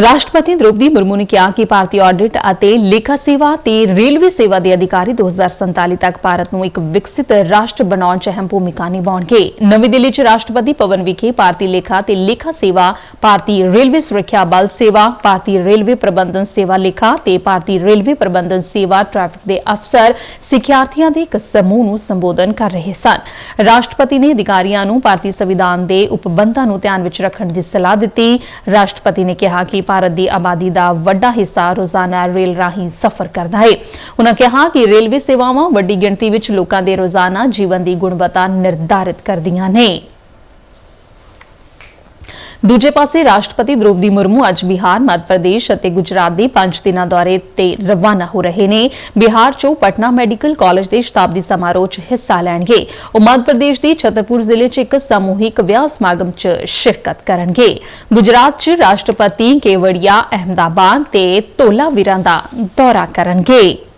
ਰਾਸ਼ਟਰਪਤੀ ਦ੍ਰੋਪਦੀ ਮੁਰਮੂ ਨੇ ਕਿਹਾ ਕਿ ਭਾਰਤੀ ਆਡਿਟ ਅਤੇ ਲੇਖਾ ਸੇਵਾ ਤੇ ਰੇਲਵੇ ਸੇਵਾ ਦੇ ਅਧਿਕਾਰੀ 2047 ਤੱਕ ਭਾਰਤ ਨੂੰ ਇੱਕ ਵਿਕਸਿਤ ਰਾਸ਼ਟਰ ਬਣਾਉਣ 'ਚ ਅਹਿਮ ਭੂਮਿਕਾ ਨਿਭਾਉਣਗੇ। ਨਵੀਂ ਦਿੱਲੀ 'ਚ ਰਾਸ਼ਟਰਪਤੀ ਭਵਨ ਵਿਖੇ ਭਾਰਤੀ ਲੇਖਾ ਤੇ ਲੇਖਾ ਸੇਵਾ, ਭਾਰਤੀ ਰੇਲਵੇ ਸੁਰੱਖਿਆ ਬਲ ਸੇਵਾ, ਭਾਰਤੀ ਰੇਲਵੇ ਪ੍ਰਬੰਧਨ ਸੇਵਾ ਲੇਖਾ ਤੇ ਭਾਰਤੀ ਰੇਲਵੇ ਪ੍ਰਬੰਧਨ ਸੇਵਾ ਟ੍ਰੈਫਿਕ ਦੇ ਅਫਸਰ ਸਿੱਖਿਆਰਥੀਆਂ ਦੇ ਇੱਕ ਸਮੂਹ ਨੂੰ ਸੰਬੋਧਨ ਕਰ ਰਹੇ ਸਨ। ਰਾਸ਼ਟਰਪਤੀ ਨੇ ਅਧਿਕਾਰੀਆਂ ਨੂੰ ਭਾਰਤੀ ਸੰਵਿਧਾਨ ਦੇ ਉਪਬੰਧਾਂ ਨੂੰ ਧਿਆਨ ਵਿੱਚ ਰੱਖਣ ਦੀ ਸਲਾਹ ਦਿੱਤੀ। ਰਾਸ਼ਟਰਪਤੀ ਨੇ ਕਿਹਾ ਕਿ ਭਾਰਤ ਦੀ ਆਬਾਦੀ ਦਾ ਵੱਡਾ ਹਿੱਸਾ ਰੋਜ਼ਾਨਾ ਰੇਲ ਰਾਹੀਂ ਸਫ਼ਰ ਕਰਦਾ ਹੈ ਉਹਨਾਂ ਕਿਹਾ ਕਿ ਰੇਲਵੇ ਸੇਵਾਵਾਂ ਵੱਡੀ ਗਿਣਤੀ ਵਿੱਚ ਲੋਕਾਂ ਦੇ ਰੋਜ਼ਾਨਾ ਜੀਵਨ ਦੀ ਗੁਣਵੱਤਾ ਨਿਰਧਾਰਿਤ ਕਰਦੀਆਂ ਨੇ। ਦੂਜੇ ਪਾਸੇ ਰਾਸ਼ਟਰਪਤੀ ਦ੍ਰੋਪਦੀ ਮੁਰਮੂ ਅੱਜ ਬਿਹਾਰ, ਮੱਧ ਪ੍ਰਦੇਸ਼ ਅਤੇ ਗੁਜਰਾਤ ਦੇ 5 ਦਿਨਾਂ ਦੌਰੇ ਤੇ ਰਵਾਨਾ ਹੋ ਰਹੇ ਨੇ। ਬਿਹਾਰ 'ਚੋਂ ਪਟਨਾ ਮੈਡੀਕਲ ਕਾਲਜ ਦੇ ਸ਼ਤਾਬਦੀ ਸਮਾਰੋਹ 'ਚ ਹਿੱਸਾ ਲੈਣਗੇ। ਉਹ ਮੱਧ ਪ੍ਰਦੇਸ਼ ਦੇ ਛਤਰਪੁਰ ਜ਼ਿਲ੍ਹੇ 'ਚ ਇੱਕ ਸਮੂਹਿਕ ਵਿਆਹ ਸਮਾਗਮ 'ਚ ਸ਼ਿਰਕਤ ਕਰਨਗੇ। ਗੁਜਰਾਤ 'ਚ ਰਾਸ਼ਟਰਪਤੀ ਕੇਵੜੀਆ, ਅਹਿਮਦਾਬਾਦ ਤੇ ਧੋਲਾਵੀਰਾਂ ਦਾ ਦੌਰਾ ਕਰਨਗੇ।